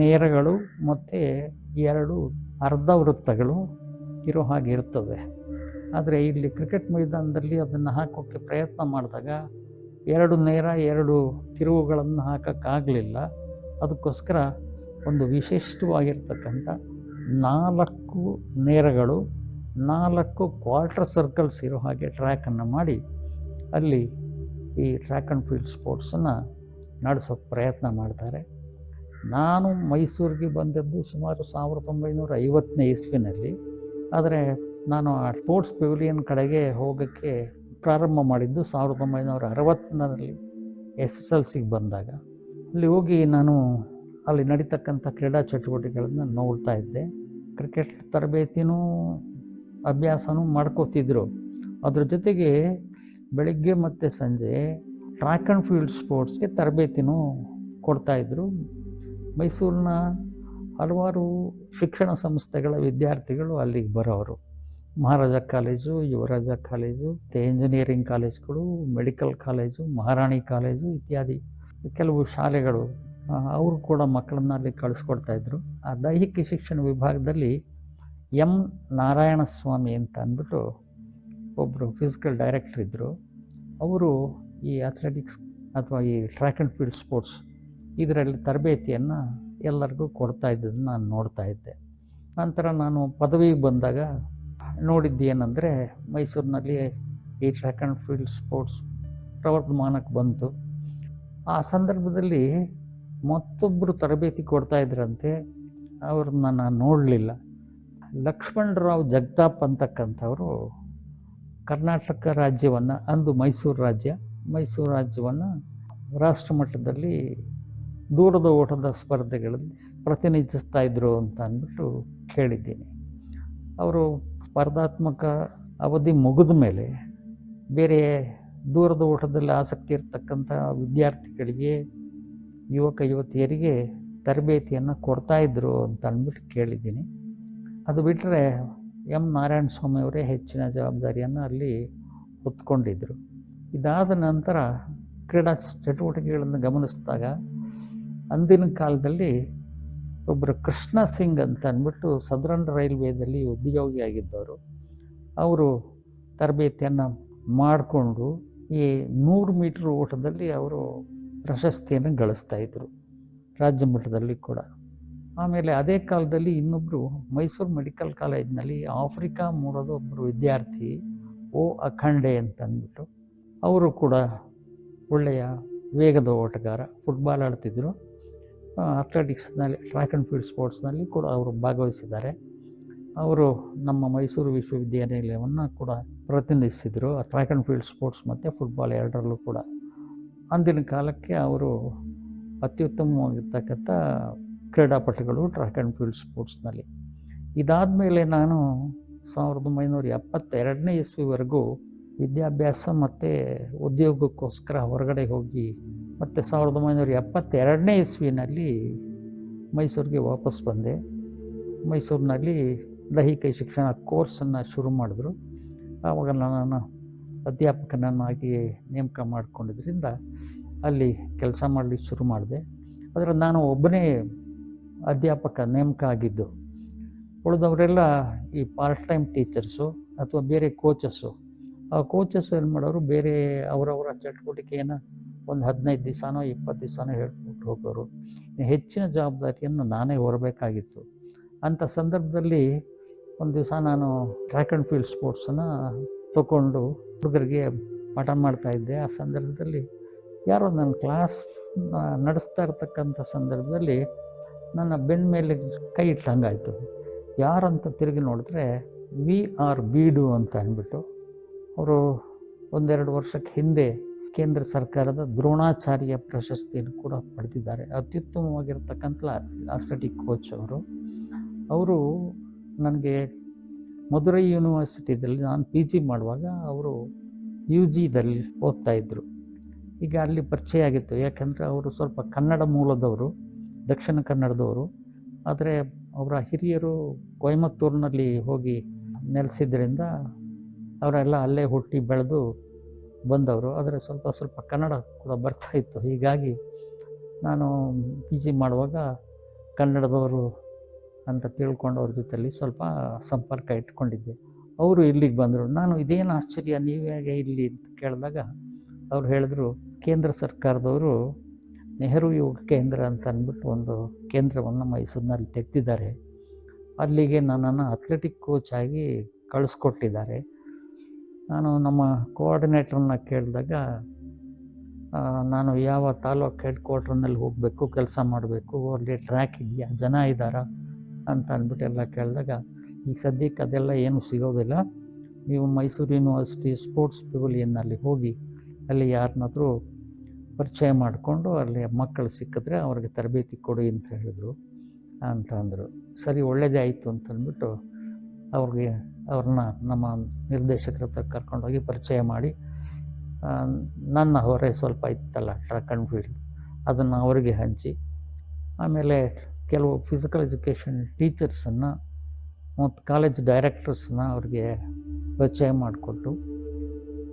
Speaker 1: ನೇರಗಳು ಮತ್ತು ಎರಡು ಅರ್ಧ ವೃತ್ತಗಳು ಇರೋ ಹಾಗೆ ಇರ್ತದೆ. ಆದರೆ ಇಲ್ಲಿ ಕ್ರಿಕೆಟ್ ಮೈದಾನದಲ್ಲಿ ಅದನ್ನು ಹಾಕೋಕ್ಕೆ ಪ್ರಯತ್ನ ಮಾಡಿದಾಗ ಎರಡು ನೇರ, ಎರಡು ತಿರುವುಗಳನ್ನು ಹಾಕೋಕ್ಕಾಗಲಿಲ್ಲ. ಅದಕ್ಕೋಸ್ಕರ ಒಂದು ವಿಶಿಷ್ಟವಾಗಿರ್ತಕ್ಕಂಥ ನಾಲ್ಕು ನೇರಗಳು, ನಾಲ್ಕು ಕ್ವಾರ್ಟರ್ ಸರ್ಕಲ್ಸ್ ಇರೋ ಹಾಗೆ ಟ್ರ್ಯಾಕನ್ನು ಮಾಡಿ ಅಲ್ಲಿ ಈ ಟ್ರ್ಯಾಕ್ ಆ್ಯಂಡ್ ಫೀಲ್ಡ್ ಸ್ಪೋರ್ಟ್ಸನ್ನು ನಡೆಸೋಕ್ಕೆ ಪ್ರಯತ್ನ ಮಾಡ್ತಾರೆ. ನಾನು ಮೈಸೂರಿಗೆ ಬಂದದ್ದು ಸುಮಾರು ಸಾವಿರದ ಒಂಬೈನೂರ ಐವತ್ತನೇ ಇಸ್ವಿನಲ್ಲಿ. ಆದರೆ ನಾನು ಆ ಸ್ಪೋರ್ಟ್ಸ್ ಪೆವಿಲಿಯನ್ ಕಡೆಗೆ ಹೋಗೋಕ್ಕೆ ಪ್ರಾರಂಭ ಮಾಡಿದ್ದು ಸಾವಿರದ ಒಂಬೈನೂರ ಅರವತ್ತರಲ್ಲಿ ಎಸ್ ಎಸ್ ಎಲ್ ಸಿಗೆ ಬಂದಾಗ. ಅಲ್ಲಿ ಹೋಗಿ ನಾನು ಅಲ್ಲಿ ನಡೀತಕ್ಕಂಥ ಕ್ರೀಡಾ ಚಟುವಟಿಕೆಗಳನ್ನು ನೋಡ್ತಾ ಇದ್ದೆ. ಕ್ರಿಕೆಟ್ ತರಬೇತಿನೂ ಅಭ್ಯಾಸನೂ ಮಾಡ್ಕೋತಿದ್ರು. ಅದ್ರ ಜೊತೆಗೆ ಬೆಳಗ್ಗೆ ಮತ್ತು ಸಂಜೆ ಟ್ರ್ಯಾಕ್ ಆ್ಯಂಡ್ ಫೀಲ್ಡ್ ಸ್ಪೋರ್ಟ್ಸ್ಗೆ ತರಬೇತಿನೂ ಕೊಡ್ತಾಯಿದ್ರು ಮೈಸೂರಿನ ಹಲವಾರು ಶಿಕ್ಷಣ ಸಂಸ್ಥೆಗಳ ವಿದ್ಯಾರ್ಥಿಗಳು ಅಲ್ಲಿಗೆ ಬರೋರು. ಮಹಾರಾಜ ಕಾಲೇಜು, ಯುವರಾಜ ಕಾಲೇಜು ಮತ್ತು ಇಂಜಿನಿಯರಿಂಗ್ ಕಾಲೇಜ್ಗಳು, ಮೆಡಿಕಲ್ ಕಾಲೇಜು, ಮಹಾರಾಣಿ ಕಾಲೇಜು ಇತ್ಯಾದಿ ಕೆಲವು ಶಾಲೆಗಳು ಅವರು ಕೂಡ ಮಕ್ಕಳನ್ನ ಅಲ್ಲಿ ಕಳಿಸ್ಕೊಡ್ತಾಯಿದ್ರು ಆ ದೈಹಿಕ ಶಿಕ್ಷಣ ವಿಭಾಗದಲ್ಲಿ ಎಂ. ನಾರಾಯಣ ಸ್ವಾಮಿ ಅಂತ ಅಂದ್ಬಿಟ್ಟು ಒಬ್ಬರು ಫಿಸಿಕಲ್ ಡೈರೆಕ್ಟ್ರ್ ಇದ್ದರು ಅವರು ಈ ಅಥ್ಲೆಟಿಕ್ಸ್ ಅಥವಾ ಈ ಟ್ರ್ಯಾಕ್ ಆ್ಯಂಡ್ ಫೀಲ್ಡ್ ಸ್ಪೋರ್ಟ್ಸ್ ಇದರಲ್ಲಿ ತರಬೇತಿಯನ್ನು ಎಲ್ಲರಿಗೂ ಕೊಡ್ತಾ ಇದ್ದದನ್ನು ನಾನು ನೋಡ್ತಾ ಇದ್ದೆ. ನಂತರ ನಾನು ಪದವಿಗೆ ಬಂದಾಗ ನೋಡಿದ್ದು ಏನಂದರೆ ಮೈಸೂರಿನಲ್ಲಿ ಈ ಟ್ರ್ಯಾಕ್ ಆ್ಯಂಡ್ ಫೀಲ್ಡ್ ಸ್ಪೋರ್ಟ್ಸ್ ಪ್ರವರ್ಧಮಾನಕ್ಕೆ ಬಂತು. ಆ ಸಂದರ್ಭದಲ್ಲಿ ಮತ್ತೊಬ್ಬರು ತರಬೇತಿ ಕೊಡ್ತಾ ಇದ್ರಂತೆ, ಅವ್ರನ್ನ ನಾನು ನೋಡಲಿಲ್ಲ. ಲಕ್ಷ್ಮಣರಾವ್ ಜಗತಾಪ್ ಅಂತಕ್ಕಂಥವರು ಕರ್ನಾಟಕ ರಾಜ್ಯವನ್ನು, ಅಂದು ಮೈಸೂರು ರಾಜ್ಯ, ಮೈಸೂರು ರಾಜ್ಯವನ್ನು ರಾಷ್ಟ್ರ ಮಟ್ಟದಲ್ಲಿ ದೂರದ ಓಟದ ಸ್ಪರ್ಧೆಗಳಲ್ಲಿ ಪ್ರತಿನಿಧಿಸ್ತಾ ಇದ್ದರು ಅಂತ ಅಂದ್ಬಿಟ್ಟು ಕೇಳಿದ್ದೀನಿ. ಅವರು ಸ್ಪರ್ಧಾತ್ಮಕ ಅವಧಿ ಮುಗಿದ ಮೇಲೆ ಬೇರೆ ದೂರದ ಓಟದಲ್ಲಿ ಆಸಕ್ತಿ ಇರತಕ್ಕಂಥ ವಿದ್ಯಾರ್ಥಿಗಳಿಗೆ, ಯುವಕ ಯುವತಿಯರಿಗೆ ತರಬೇತಿಯನ್ನು ಕೊಡ್ತಾಯಿದ್ರು ಅಂತ ಅಂದ್ಬಿಟ್ಟು ಕೇಳಿದ್ದೀನಿ. ಅದು ಬಿಟ್ಟರೆ ಎಂ ನಾರಾಯಣ ಸ್ವಾಮಿ ಅವರೇ ಹೆಚ್ಚಿನ ಜವಾಬ್ದಾರಿಯನ್ನು ಅಲ್ಲಿ ಹೊತ್ಕೊಂಡಿದ್ದರು ಇದಾದ ನಂತರ ಕ್ರೀಡಾ ಚಟುವಟಿಕೆಗಳನ್ನು ಗಮನಿಸಿದಾಗ ಅಂದಿನ ಕಾಲದಲ್ಲಿ ಒಬ್ಬರು ಕೃಷ್ಣ ಸಿಂಗ್ ಅಂತ ಅಂದ್ಬಿಟ್ಟು ಸದರನ್ ರೈಲ್ವೇದಲ್ಲಿ ಉದ್ಯೋಗಿಯಾಗಿದ್ದವರು ಅವರು ತರಬೇತಿಯನ್ನು ಮಾಡಿಕೊಂಡು ಈ ನೂರು ಮೀಟ್ರ್ ಓಟದಲ್ಲಿ ಅವರು ಪ್ರಶಸ್ತಿಯನ್ನು ಗಳಿಸ್ತಾ ಇದ್ದರು ರಾಜ್ಯ ಮಟ್ಟದಲ್ಲಿ ಕೂಡ. ಆಮೇಲೆ ಅದೇ ಕಾಲದಲ್ಲಿ ಇನ್ನೊಬ್ಬರು ಮೈಸೂರು ಮೆಡಿಕಲ್ ಕಾಲೇಜಿನಲ್ಲಿ ಆಫ್ರಿಕಾ ಮೂಲದ ಒಬ್ಬರು ವಿದ್ಯಾರ್ಥಿ ಓ ಅಖಂಡೆ ಅಂತ ಅಂದ್ಬಿಟ್ಟು, ಅವರು ಕೂಡ ಒಳ್ಳೆಯ ವೇಗದ ಓಟಗಾರ, ಫುಟ್ಬಾಲ್ ಆಡ್ತಿದ್ರು. ಅಥ್ಲೆಟಿಕ್ಸ್ನಲ್ಲಿ ಟ್ರ್ಯಾಕ್ ಆ್ಯಂಡ್ ಫೀಲ್ಡ್ ಸ್ಪೋರ್ಟ್ಸ್ನಲ್ಲಿ ಕೂಡ ಅವರು ಭಾಗವಹಿಸಿದ್ದಾರೆ. ಅವರು ನಮ್ಮ ಮೈಸೂರು ವಿಶ್ವವಿದ್ಯಾನಿಲಯವನ್ನು ಕೂಡ ಪ್ರತಿನಿಧಿಸಿದರು. ಟ್ರ್ಯಾಕ್ ಆ್ಯಂಡ್ ಫೀಲ್ಡ್ ಸ್ಪೋರ್ಟ್ಸ್ ಮತ್ತು ಫುಟ್ಬಾಲ್ ಎರಡರಲ್ಲೂ ಕೂಡ. ಅಂದಿನ ಕಾಲಕ್ಕೆ ಅವರು ಅತ್ಯುತ್ತಮವಾಗಿರ್ತಕ್ಕಂಥ ಕ್ರೀಡಾಪಟುಗಳು ಟ್ರ್ಯಾಕ್ ಆ್ಯಂಡ್ ಫೀಲ್ಡ್ ಸ್ಪೋರ್ಟ್ಸ್ನಲ್ಲಿ ಇದಾದಮೇಲೆ ನಾನು ಸಾವಿರದ ಒಂಬೈನೂರ ಎಪ್ಪತ್ತೆರಡನೇ ಇಸ್ವಿವರೆಗೂ ವಿದ್ಯಾಭ್ಯಾಸ ಮತ್ತು ಉದ್ಯೋಗಕ್ಕೋಸ್ಕರ ಹೊರಗಡೆ ಹೋಗಿ ಮತ್ತು ಸಾವಿರದ ಒಂಬೈನೂರ ಎಪ್ಪತ್ತೆರಡನೇ ಇಸ್ವಿನಲ್ಲಿ ಮೈಸೂರಿಗೆ ವಾಪಸ್ ಬಂದೆ. ಮೈಸೂರಿನಲ್ಲಿ ದೈಹಿಕ ಶಿಕ್ಷಣ ಕೋರ್ಸನ್ನು ಶುರು ಮಾಡಿದ್ರು. ಆವಾಗ ನಾನು ಅಧ್ಯಾಪಕನನ್ನಾಗಿ ನೇಮಕ ಮಾಡಿಕೊಂಡಿದ್ದರಿಂದ ಅಲ್ಲಿ ಕೆಲಸ ಮಾಡಲಿಕ್ಕೆ ಶುರು ಮಾಡಿದೆ. ಆದರೆ ನಾನು ಒಬ್ಬನೇ ಅಧ್ಯಾಪಕ ನೇಮಕ ಆಗಿದ್ದು, ಉಳಿದವರೆಲ್ಲ ಈ ಪಾರ್ಟ್ ಟೈಮ್ ಟೀಚರ್ಸು ಅಥವಾ ಬೇರೆ ಕೋಚಸ್ಸು ಆ ಕೋಚಸ್ ಏನು ಮಾಡೋರು, ಬೇರೆ ಅವರವರ ಚಟುವಟಿಕೆಯನ್ನು ಒಂದು ಹದಿನೈದು ದಿವಸನೋ ಇಪ್ಪತ್ತು ದಿವಸನೋ ಹೇಳ್ಬಿಟ್ಟು ಹೋಗೋರು. ಹೆಚ್ಚಿನ ಜವಾಬ್ದಾರಿಯನ್ನು ನಾನೇ ಹೊರಬೇಕಾಗಿತ್ತು. ಅಂಥ ಸಂದರ್ಭದಲ್ಲಿ ಒಂದು ದಿವಸ ನಾನು ಟ್ರ್ಯಾಕ್ ಆ್ಯಂಡ್ ಫೀಲ್ಡ್ ಸ್ಪೋರ್ಟ್ಸನ್ನು ತಗೊಂಡು ಹುಡುಗರಿಗೆ ಪಾಠ ಮಾಡ್ತಾಯಿದ್ದೆ ಆ ಸಂದರ್ಭದಲ್ಲಿ ಯಾರೋ ನನ್ನ ಕ್ಲಾಸ್ ನಡೆಸ್ತಾ ಇರ್ತಕ್ಕಂಥ ಸಂದರ್ಭದಲ್ಲಿ ನನ್ನ ಬೆನ್ನ ಮೇಲೆ ಕೈ ಇಟ್ಟಂಗಾಯಿತು. ಯಾರಂತ ತಿರುಗಿ ನೋಡಿದ್ರೆ ವಿ ಆರ್ ಬೀಡು ಅಂತ ಅಂದ್ಬಿಟ್ಟು ಅವರು ಒಂದೆರಡು ವರ್ಷಕ್ಕೆ ಹಿಂದೆ ಕೇಂದ್ರ ಸರ್ಕಾರದ ದ್ರೋಣಾಚಾರ್ಯ ಪ್ರಶಸ್ತಿಯನ್ನು ಕೂಡ ಪಡೆದಿದ್ದಾರೆ. ಅತ್ಯುತ್ತಮವಾಗಿರ್ತಕ್ಕಂಥ ಅಥ್ಲೆಟಿಕ್ ಕೋಚ್ ಅವರು. ಅವರು ನನಗೆ ಮಧುರೈ ಯೂನಿವರ್ಸಿಟಿದಲ್ಲಿ ನಾನು ಪಿ ಜಿ ಮಾಡುವಾಗ ಅವರು ಯು ಜಿದಲ್ಲಿ ಓದ್ತಾಯಿದ್ರು ಈಗ ಅಲ್ಲಿ ಪರಿಚಯ ಆಗಿತ್ತು. ಯಾಕೆಂದರೆ ಅವರು ಸ್ವಲ್ಪ ಕನ್ನಡ ಮೂಲದವರು, ದಕ್ಷಿಣ ಕನ್ನಡದವರು. ಆದರೆ ಅವರ ಹಿರಿಯರು ಕೊಯಮತ್ತೂರಿನಲ್ಲಿ ಹೋಗಿ ನೆಲೆಸಿದ್ದರಿಂದ ಅವರೆಲ್ಲ ಅಲ್ಲೇ ಹುಟ್ಟಿ ಬೆಳೆದು ಬಂದವರು, ಆದರೆ ಸ್ವಲ್ಪ ಸ್ವಲ್ಪ ಕನ್ನಡ ಕೂಡ ಬರ್ತಾ ಇತ್ತು. ಹೀಗಾಗಿ ನಾನು ಪಿ ಜಿ ಮಾಡುವಾಗ ಕನ್ನಡದವರು ಅಂತ ತಿಳ್ಕೊಂಡು ಅವ್ರ ಜೊತೆಲಿ ಸ್ವಲ್ಪ ಸಂಪರ್ಕ ಇಟ್ಕೊಂಡಿದ್ದೆ. ಅವರು ಇಲ್ಲಿಗೆ ಬಂದರು. ನಾನು ಇದೇನು ಆಶ್ಚರ್ಯ, ನೀವು ಹೇಗೆ ಇಲ್ಲಿ ಅಂತ ಕೇಳಿದಾಗ ಅವ್ರು ಹೇಳಿದ್ರು, ಕೇಂದ್ರ ಸರ್ಕಾರದವರು ನೆಹರು ಯೋಗ ಕೇಂದ್ರ ಅಂತ ಅಂದ್ಬಿಟ್ಟು ಒಂದು ಕೇಂದ್ರವನ್ನು ಮೈಸೂರಿನಲ್ಲಿ ತೆಗೆದಿದ್ದಾರೆ. ಅಲ್ಲಿಗೆ ನನ್ನನ್ನು ಅಥ್ಲೆಟಿಕ್ ಕೋಚ್ ಆಗಿ ಕಳಿಸ್ಕೊಟ್ಟಿದ್ದಾರೆ. ನಾನು ನಮ್ಮ ಕೋಆರ್ಡಿನೇಟ್ರನ್ನ ಕೇಳಿದಾಗ ನಾನು ಯಾವ ತಾಲೂಕ್ ಹೆಡ್ ಕ್ವಾರ್ಟರ್ನಲ್ಲಿ ಹೋಗಬೇಕು, ಕೆಲಸ ಮಾಡಬೇಕು, ಅಲ್ಲಿ ಟ್ರ್ಯಾಕ್ ಇದೆಯಾ, ಜನ ಇದ್ದಾರಾ ಅಂತ ಅಂದ್ಬಿಟ್ಟು ಎಲ್ಲ ಕೇಳಿದಾಗ, ಈಗ ಸದ್ಯಕ್ಕೆ ಅದೆಲ್ಲ ಏನು ಸಿಗೋದಿಲ್ಲ. ನೀವು ಮೈಸೂರು ಯೂನಿವರ್ಸಿಟಿ ಸ್ಪೋರ್ಟ್ಸ್ ಪಿವಿಲಿಯನ್ನಲ್ಲಿ ಹೋಗಿ, ಅಲ್ಲಿ ಯಾರನ್ನಾದರೂ ಪರಿಚಯ ಮಾಡಿಕೊಂಡು, ಅಲ್ಲಿ ಮಕ್ಕಳು ಸಿಕ್ಕಿದ್ರೆ ಅವ್ರಿಗೆ ತರಬೇತಿ ಕೊಡಿ ಅಂತ ಹೇಳಿದರು. ಅಂತ ಅಂದರು. ಸರಿ ಒಳ್ಳೆಯದೇ ಆಯಿತು ಅಂತ ಅಂದ್ಬಿಟ್ಟು ಅವ್ರಿಗೆ ಅವ್ರನ್ನ ನಮ್ಮ ನಿರ್ದೇಶಕರ ಹತ್ರ ಕರ್ಕೊಂಡೋಗಿ ಪರಿಚಯ ಮಾಡಿ ನನ್ನ ಹೊರೆ ಸ್ವಲ್ಪ ಇತ್ತಲ್ಲ ಟ್ರ್ಯಾಕ್ ಆ್ಯಂಡ್ ಫೀಲ್ಡ್ ಅದನ್ನು ಅವರಿಗೆ ಹಂಚಿ, ಆಮೇಲೆ ಕೆಲವು ಫಿಸಿಕಲ್ ಎಜುಕೇಷನ್ ಟೀಚರ್ಸನ್ನು ಮತ್ತು ಕಾಲೇಜ್ ಡೈರೆಕ್ಟರ್ಸನ್ನ ಅವ್ರಿಗೆ ಪರಿಚಯ ಮಾಡಿಕೊಟ್ಟು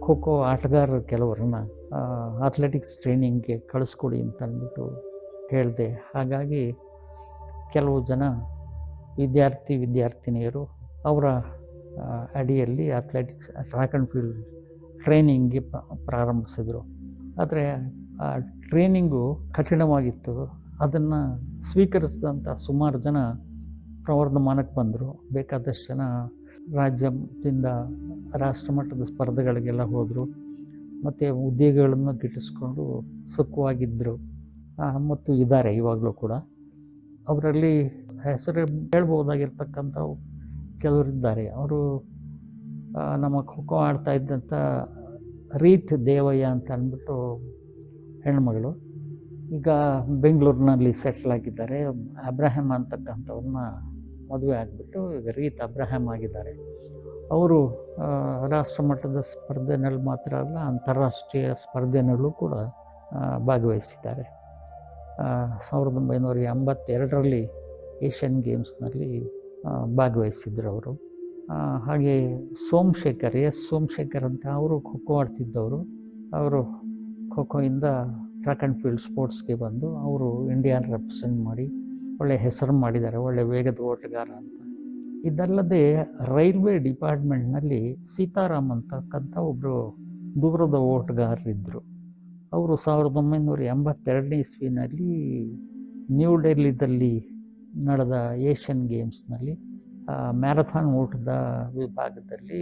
Speaker 1: ಖೋ ಖೋ ಆಟಗಾರರು ಕೆಲವರನ್ನ ಅಥ್ಲೆಟಿಕ್ಸ್ ಟ್ರೈನಿಂಗ್ಗೆ ಕಳಿಸ್ಕೊಡಿ ಅಂತ ಅಂದ್ಬಿಟ್ಟು ಹೇಳಿದೆ. ಹಾಗಾಗಿ ಕೆಲವು ಜನ ವಿದ್ಯಾರ್ಥಿ, ವಿದ್ಯಾರ್ಥಿನಿಯರು ಅವರ ಅಡಿಯಲ್ಲಿ ಅಥ್ಲೆಟಿಕ್ಸ್ ಟ್ರ್ಯಾಕ್ ಆ್ಯಂಡ್ ಫೀಲ್ಡ್ ಟ್ರೈನಿಂಗ್ಗೆ ಪ್ರಾರಂಭಿಸಿದರು. ಆದರೆ ಆ ಟ್ರೈನಿಂಗು ಕಠಿಣವಾಗಿತ್ತು. ಅದನ್ನು ಸ್ವೀಕರಿಸಿದಂಥ ಸುಮಾರು ಜನ ಪ್ರವರ್ಧಮಾನಕ್ಕೆ ಬಂದರು. ಬೇಕಾದಷ್ಟು ಜನ ರಾಜ್ಯದಿಂದ ರಾಷ್ಟ್ರಮಟ್ಟದ ಸ್ಪರ್ಧೆಗಳಿಗೆಲ್ಲ ಹೋದರು. ಮತ್ತು ಉದ್ಯೋಗಗಳನ್ನು ಗಿಟ್ಟಿಸ್ಕೊಂಡು ಸುಖವಾಗಿದ್ದರು ಮತ್ತು ಇದ್ದಾರೆ ಇವಾಗಲೂ ಕೂಡ. ಅವರಲ್ಲಿ ಹೆಸರು ಹೇಳ್ಬೋದಾಗಿರ್ತಕ್ಕಂಥವು ಕೆಲವರಿದ್ದಾರೆ ಅವರು ನಮ್ಮ ಖೋ ಖೋ ಆಡ್ತಾ ಇದ್ದಂಥ ರೀತ್ ದೇವಯ್ಯ ಅಂತ ಅಂದ್ಬಿಟ್ಟು ಹೆಣ್ಮಗಳು. ಈಗ ಬೆಂಗಳೂರಿನಲ್ಲಿ ಸೆಟ್ಲ್ ಆಗಿದ್ದಾರೆ. ಅಬ್ರಾಹಮ್ ಅಂತಕ್ಕಂಥವ್ರನ್ನ ಮದುವೆ ಆಗಿಬಿಟ್ಟು ಈಗ ರೀತ್ ಅಬ್ರಾಹಮ್ ಆಗಿದ್ದಾರೆ. ಅವರು ರಾಷ್ಟ್ರ ರಾಷ್ಟ್ರಮಟ್ಟದ ಸ್ಪರ್ಧೆನಲ್ಲಿ ಮಾತ್ರ ಅಲ್ಲ, ಅಂತಾರಾಷ್ಟ್ರೀಯ ಸ್ಪರ್ಧೆನಲ್ಲೂ ಕೂಡ ಭಾಗವಹಿಸಿದ್ದಾರೆ. ಸಾವಿರದ ಒಂಬೈನೂರ ಎಂಬತ್ತೆರಡರಲ್ಲಿ ಏಷ್ಯನ್ ಗೇಮ್ಸ್ನಲ್ಲಿ ಭಾಗವಹಿಸಿದ್ರು ಅವರು ಹಾಗೆ ಸೋಮಶೇಖರ್, ಎಸ್ ಸೋಮಶೇಖರ್ ಅಂತ ಅವರು ಖೋಖೋ ಆಡ್ತಿದ್ದವರು. ಅವರು ಖೋ ಖೋಯಿಂದ ಟ್ರ್ಯಾಕ್ ಆ್ಯಂಡ್ ಫೀಲ್ಡ್ ಸ್ಪೋರ್ಟ್ಸ್ಗೆ ಬಂದು ಅವರು ಇಂಡಿಯಾನ ರೆಪ್ರೆಸೆಂಟ್ ಮಾಡಿ ಒಳ್ಳೆ ಹೆಸರು ಮಾಡಿದ್ದಾರೆ, ಒಳ್ಳೆ ವೇಗದ ಓಟಗಾರ ಅಂತ. ಇದಲ್ಲದೆ ರೈಲ್ವೆ ಡಿಪಾರ್ಟ್ಮೆಂಟ್ನಲ್ಲಿ ಸೀತಾರಾಮ್ ಅಂತಕ್ಕಂಥ ಒಬ್ಬರು ದೂರದ ಓಟಗಾರರಿದ್ದರು ಅವರು ಸಾವಿರದ ಒಂಬೈನೂರ ಎಂಬತ್ತೆರಡನೇ ಇಸ್ವಿನಲ್ಲಿ ನ್ಯೂ ಡೆಲ್ಲಿದಲ್ಲಿ ನಡೆದ ಏಷ್ಯನ್ ಗೇಮ್ಸ್ನಲ್ಲಿ ಮ್ಯಾರಥಾನ್ ಓಟದ ವಿಭಾಗದಲ್ಲಿ